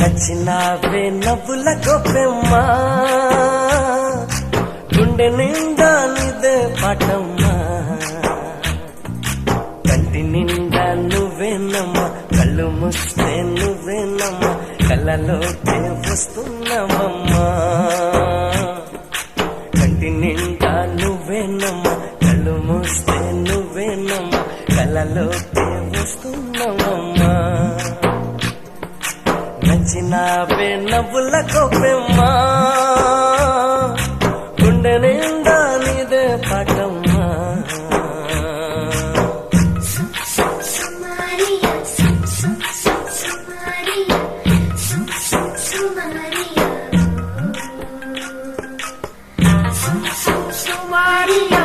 నచ్చినావే నవ్వుల గొప్పెమ్మా. గుండె నిండా నిదే పాటమ్మా. కంటి నిండా నువ్వేనమ్మా. కళ్ళు ముస్తే నువ్వేనమ్మా. కళ్ళలోకే వస్తున్నావమ్మా కంటి నిండా నువ్వేనమ్మా. కళ్ళు ముస్తే నువ్వేనమ్మా. కళ్ళలోకే వస్తున్నావమ్మా కచ్చినాపే నవ్వులకు పెమ్మా గుండె నిండా నీదే పాటమ్మా Maria